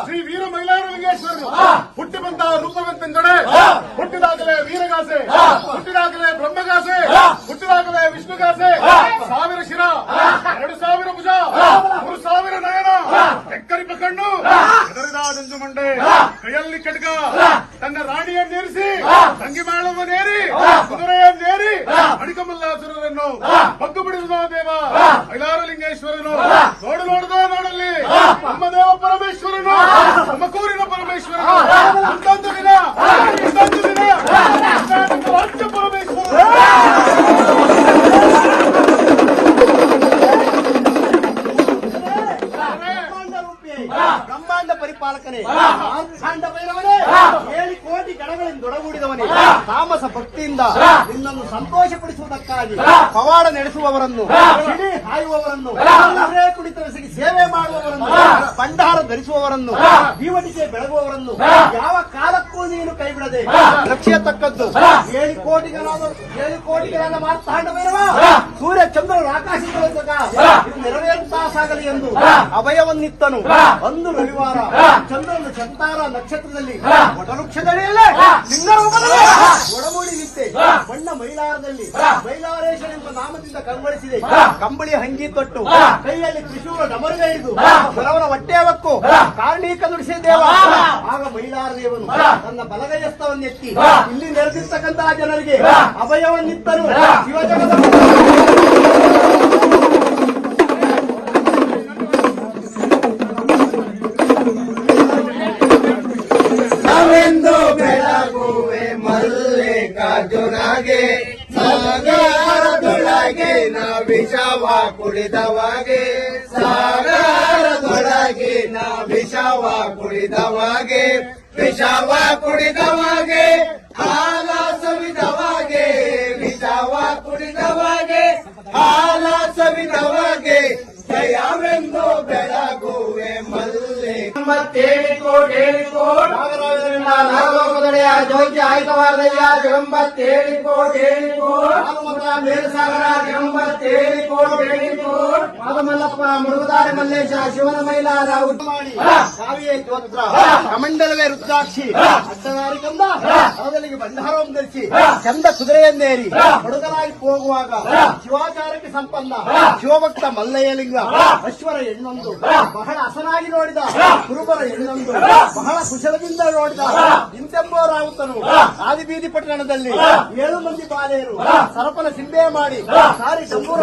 ಶ್ರೀ ವೀರ ಮೈಲಾರಲಿಂಗೇಶ್ವರರು ಹುಟ್ಟಿ ಬಂದ ರೂಪವೆಂತೆಂದರೆ ಹುಟ್ಟಿದಾಗಲೇ ವೀರಗಾಸೆ! ಹುಟ್ಟಿದಾಗಲೇ ಬ್ರಹ್ಮಗಾಸೆ! ಹುಟ್ಟಿದಾಗಲೇ ವಿಷ್ಣುಗಾಸೆ! ಸಾವಿರ ಶಿರ! ಎರಡು ಸಾವಿರ ಭುಜ! ಮೂರು ಸಾವಿರ ನಯನ! ಎಕ್ಕರಿಪ ಕಣ್ಣು! ಹೆದರಿದ ಜಂಜು ಮಂಡೆ! ಕೈಯಲ್ಲಿ ಖಡ್ಗ ತನ್ನ ರಾಣಿಯನ್ನೇರಿಸಿ ತಂಗಿ ಮಾಳವನ್ನೇರಿ ಕುದುರೆಯನ್ನೇರಿ ಅಡಿಕಮಲ್ಲಾಸುರರನ್ನು ಮೈಲಾರಲಿಂಗೇಶ್ವರನು ನೋಡು ನೋಡದ ನೋಡಲ್ಲಿ. ನಮ್ಮ ದೇವ ಪರಮೇಶ್ವರನು. ಪರಮೇಶ್ವರನು. ದಿನ. ದಿನ. ಕರ್ನಾಟಕ ರಾಜ್ಯ ಪರಮೇಶ್ವರನು. ಬ್ರಹ್ಮಾಂಡ ರೂಪಿ. ಬ್ರಹ್ಮಾಂಡ ಪರಿಪಾಲಕನೇ. ಆಂಡ ಭೈರವನೇ. ಏಳು ಕೋಟಿ ಗಣಗಳಿಂದ ದೊಡಗೂಡಿದವನೇ ತಾಮಸ ಭಕ್ತಿಯಿಂದ ನಿನ್ನನ್ನು ಸಂತೋಷಪಡಿಸುವುದಕ್ಕಾಗಿ ಪವಾಡ ನಡೆಸುವವರನ್ನು ಕುದುರೆ ಕುಡಿತರಿಸಿ ಸೇವೆ ಮಾಡುವವರನ್ನು ಭಂಡಾರ ಧರಿಸುವವರನ್ನು ಜೀವಟಿಕೆ ಬೆಳಗುವವರನ್ನು ಯಾವ ಕಾಲಕ್ಕೂ ನೀನು ಕೈಬಿಡದೆ. ರಕ್ಷಿಯತಕ್ಕದ್ದು. ಏಳು ಕೋಟಿಗಳಾದ ಏಳು ಕೋಟಿಗಳನ್ನ ಭೈರವ ಸೂರ್ಯ ಚಂದ್ರರು ಇದು ನೆರವೇರುತ್ತಾ ಸಾಗಲಿ ಎಂದು ಅಭಯವನ್ನಿತ್ತನು. ಒಂದು ರವಿವಾರ ಚಂದ್ರನ ಚಂತಾರ ನಕ್ಷತ್ರದಲ್ಲಿ ವಟವೃಕ್ಷದಡಿಯಲ್ಲೇ ಲಿಂಗರೂಪದಲ್ಲಿ ಒಡಮೂಡಿ ನಿಂತೆ ಬಣ್ಣ ಮೈಲಾರದಲ್ಲಿ ಮೈಲಾರೇಶ್ವರ ಎಂಬ ನಾಮದಿಂದ ಕಂಗೊಳಿಸಿದೆ. ಕಂಬಳಿ ಹಂಗಿ ತೊಟ್ಟು ಕೈಯಲ್ಲಿ ತ್ರಿಶೂಲ ಡಮರುಗ ಹಿಡಿದು ಬಲವನ ಹೊಟ್ಟೆಯವಕ್ಕೂ ಕಾರ್ಣೀಕ ನುಡಿಸಿದ ದೇವ. ಆಗ ಮೈಲಾರ ದೇವನು ತನ್ನ ಬಲಗೈಯಸ್ತವನ್ನೆತ್ತಿ ಇಲ್ಲಿ ನೆರೆದಿರ್ತಕ್ಕಂತಹ ಜನರಿಗೆ ಅಭಯವನ್ನಿತ್ತನು. ಶಿವಜಗದ ನಾವೆಂದು ಬೆಳಗುವೆ ಮಲ್ಲಿಕಾರ್ಜುನಗೆ ಸಾಗರದೊಳಗೆ ನ ವಿಷವ ಕುಡಿದವಾಗೆ ಸಾಗರದೊಳಗೆ ನ ವಿಷವ ಕುಡಿದವಾಗೆ ವಿಷವ ಕುಡಿದವಾಗೆ ಮಲ್ಲೆ ಎಂಬತ್ತೇಳು ಕೋಟಿ ಏಳು ಕೋಟಿ ನಾಗರಾಜರಿಂದ ನಾಗಲೋಕದಡೆಯ ಜೋಗ್ಯ ಆಯ್ತವಾರದಯ್ಯ ಎಂಬತ್ತೇಳು ಕೋಟಿ ಏಳು ಕೋಟಿ ಹನುಮಂತ ಮೇಲ್ಸಾಗರ ಎಂಬತ್ತೇಳು ಕೋಟಿ ಏಳು ಕೋಟಿ ಮಾದಮಲ್ಲಪ್ಪ ಮುರುಗದಾರಿ ಮಲ್ಲೇಶ ಶಿವನ ಮೈಲಾರ ಕಾವಿಯೇ ಸ್ತೋತ್ರ ಕಮಂಡಲವೇ ರುದ್ರಾಕ್ಷಿ ಅಡ್ಡದಾರಿ ಕಂದ ಅದಲ್ಲಿಗೆ ಭಂಡಾರವನ್ನು ಧರಿಸಿ ಚಂದ ಕುದುರೆಯನ್ನೇರಿ ಹುಡುಗರಾಗಿ ಹೋಗುವಾಗ ಶಿವಾಚಾರಕ್ಕೆ ಸಂಪನ್ನ ಶಿವಭಕ್ತ ಮಲ್ಲಯ್ಯಲಿಂಗ ಅಶ್ವರ ಹೆಣ್ಣೊಂದು ಬಹಳ ಹಸನಾಗಿ ನೋಡಿದ ಕುರುಬರ ಹೆಣ್ಣೊಂದು ಬಹಳ ಕುಶಲದಿಂದ ನೋಡಿದ ಇಂತೆಂಬ ರಾವುತನು ಆದಿಬೀದಿ ಪಟ್ಟಣದಲ್ಲಿ ಏಳು ಮಂದಿ ಬಾಲೆಯರು ಸರಪನ ಸಿಂಬೆ ಮಾಡಿ ಸಾರಿ ಡಂಬೂರ